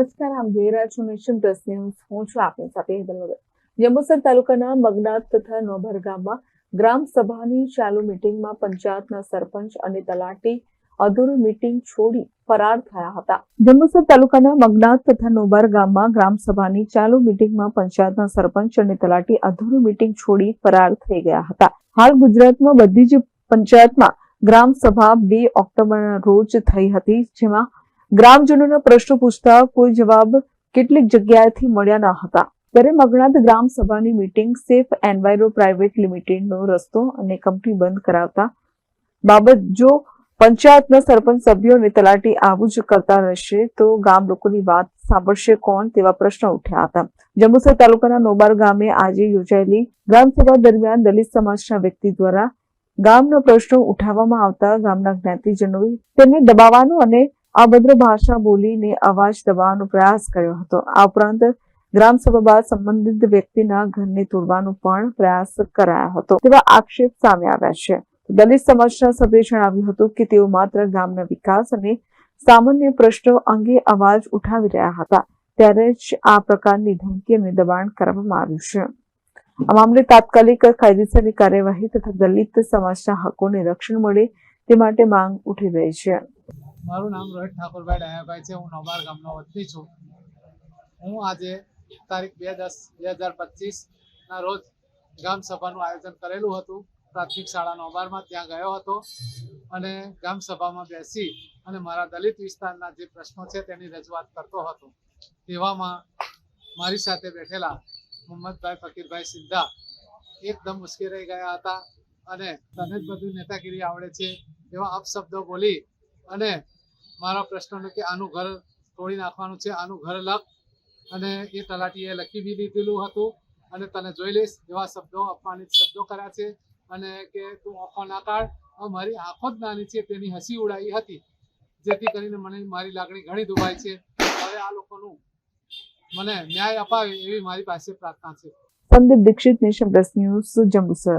નમસ્કાર, આમ જોઈ રહ્યા છું નેશન પ્લસ ન્યૂઝ. હું છું આપની સાથે હેતલ જંબુસર તાલુકાના મગનાથ તથા નોભર ગામમાં ગ્રામ સભાની ચાલુ મિટિંગમાં પંચાયતના સરપંચ અને તલાટી અધૂરું મિટિંગ છોડી ફરાર થયા હતા. જંબુસર તાલુકાના મગનાથ તથા નોબર ગામમાં ગ્રામ સભાની ચાલુ મિટિંગમાં પંચાયતના સરપંચ અને તલાટી અધૂરું મિટિંગ છોડી ફરાર થઈ ગયા હતા. હાલ ગુજરાતમાં બધી જ પંચાયતમાં ગ્રામ સભા બે ઓક્ટોબરના રોજ થઈ હતી, જેમાં ગ્રામજનોના પ્રશ્નો પૂછતા કોઈ જવાબ કેટલીક જગ્યાએથી મળ્યા ન હતા. ત્યારે મગનાથ ગ્રામ સભાની મીટિંગ સેફ એન્વાયરો પ્રાઇવેટ લિમિટેડનો રસ્તો અને કંપની બંધ કરાવતા બાબત જો પંચાયતના સરપંચ સભ્યો તલાટી આવું જ કરતા રહેશે તો ગામ લોકોની વાત સાંભળશે કોણ તેવા પ્રશ્નો ઉઠ્યા હતા. જંબુસર તાલુકાના નોબાર ગામે આજે યોજાયેલી ગ્રામસભા દરમિયાન દલિત સમાજના વ્યક્તિ દ્વારા ગામના પ્રશ્નો ઉઠાવવામાં આવતા ગામના જ્ઞાતિજનોએ તેમને દબાવવાનો અને અભદ્ર ભાષા બોલીને અવાજ દબાવવાનો પ્રયાસ કર્યો હતો. આ ઉપરાંત ગ્રામસભા બાદ સંબંધિત વ્યક્તિના ઘરને તોડવાનો પણ પ્રયાસ કરાયો હતો. તેવા આક્ષેપ સામે આવ્યા છે. દલિત સમાજના સભ્યે જણાવ્યું હતું કે તેઓ માત્ર ગામના વિકાસ અને સામાન્ય પ્રશ્નો અંગે અવાજ ઉઠાવી રહ્યા હતા. ત્યારે જ આ પ્રકારની ધમકી અને દબાણ કરવામાં આવ્યું છે. આ મામલે તાત્કાલિક કાયદેસરની કાર્યવાહી તથા દલિત સમાજના હકોને રક્ષણ મળે તે માટે માંગ ઉઠી રહી છે. મારું નામ રોહિત ઠાકોરભાઈ ડાયાભાઈ છે, હું નોબાર ગામનો વતની છું. હું આજે તારીખ બે દસ, બે હજાર પચીસના રોજ ગ્રામસભાનું સભાનું આયોજન કરેલું હતું. પ્રાથમિક શાળા નોબારમાં ત્યાં ગયો હતો અને ગ્રામસભામાં સભામાં બેસી અને મારા દલિત વિસ્તારના જે પ્રશ્નો છે તેની રજૂઆત કરતો હતો. તેવામાં મારી સાથે બેઠેલા મોહમ્મદભાઈ ફકીરભાઈ સિંધા એકદમ મુશ્કેલાઈ ગયા હતા અને તને જ બધું નેતાગીરી આવડે છે એવા અપશબ્દો બોલી અને મારા પ્રશ્નનો કે આનું ઘર તોડી નાખવાનું છે, આનું ઘર લખ. અને એ તલાટીએ લખી બી દીધેલું હતું. અને તને જોઈ લઈશ એવા શબ્દો, અપમાનિત શબ્દો કર્યા છે. અને કે તું આંખો ના કાઢ. મારી આંખો જ નાની છે, તેની હસી ઉડાઈ હતી. જેથી કરીને મને મારી લાગણી ઘણી દુભાય છે. હવે આ લોકોનું મને ન્યાય અપાવે એવી મારી પાસે પ્રાર્થના છે. Sandeep Dixit nation plus news Jambusar.